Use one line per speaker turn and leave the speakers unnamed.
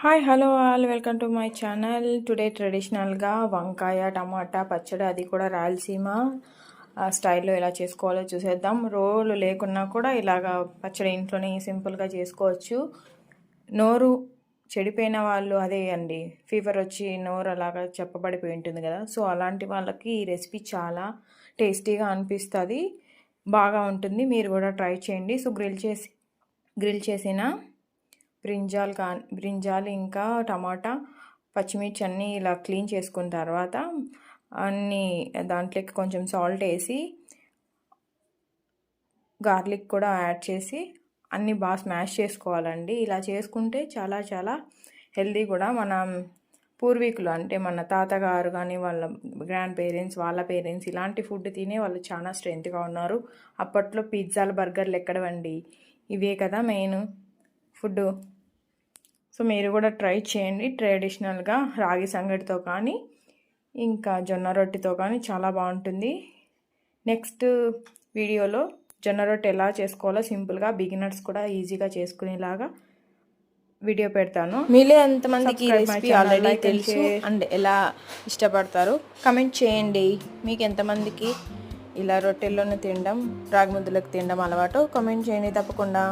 Hi hello all welcome to my channel today ట్రెడిషనల్గా వంకాయ టమాటా పచ్చడి అది కూడా రాయలసీమ స్టైల్లో ఎలా చేసుకోవాలో చూసేద్దాం. రోలు లేకున్నా కూడా ఇలాగా పచ్చడి ఇంట్లోనే సింపుల్గా చేసుకోవచ్చు. నోరు చెడిపోయిన వాళ్ళు అదే అండి. ఫీవర్ వచ్చి నోరు అలాగా చెప్పబడిపోయి ఉంటుంది కదా. సో అలాంటి వాళ్ళకి ఈ రెసిపీ చాలా టేస్టీగా అనిపిస్తుంది. బాగా ఉంటుంది. మీరు కూడా ట్రై చేయండి. సో గ్రిల్ చేసి గ్రిల్ చేసిన బ్రింజాల్ కా బ్రింజాల్ ఇంకా టమాటా పచ్చిమిర్చి అన్నీ ఇలా క్లీన్ చేసుకున్న తర్వాత అన్నీ దాంట్లోకి కొంచెం సాల్ట్ వేసి గార్లిక్ కూడా యాడ్ చేసి అన్నీ బాగా స్మాష్ చేసుకోవాలండి. ఇలా చేసుకుంటే చాలా చాలా హెల్దీ కూడా మనం పూర్వీకులు అంటే మన తాతగారు కానీ వాళ్ళ గ్రాండ్ పేరెంట్స్ వాళ్ళ పేరెంట్స్ ఇలాంటి ఫుడ్ తినే వాళ్ళు చాలా స్ట్రెంత్గా ఉన్నారు. అప్పట్లో పిజ్జాలు బర్గర్లు ఎక్కడవండి? ఇవే కదా మెయిన్ ఫుడ్ సో మీరు కూడా ట్రై చేయండి ట్రెడిషనల్గా రాగి సంగటితో కానీ ఇంకా జొన్న రొట్టెతో కానీ చాలా బాగుంటుంది. నెక్స్ట్ వీడియోలో జొన్న రొట్టె ఎలా చేసుకోవాలో సింపుల్గా బిగినర్స్ కూడా ఈజీగా చేసుకునేలాగా వీడియో పెడతాను.
మీలో ఎంతమందికి రెసిపీ ఆల్రెడీ తెలుసు. అండ్ ఎలా ఇష్టపడతారు? కమెంట్ చేయండి. మీకు ఎంతమందికి ఇలా రొట్టెల్లోనే తినడం రాగి ముద్దలకు తినడం అలవాటు కమెంట్ చేయండి తప్పకుండా.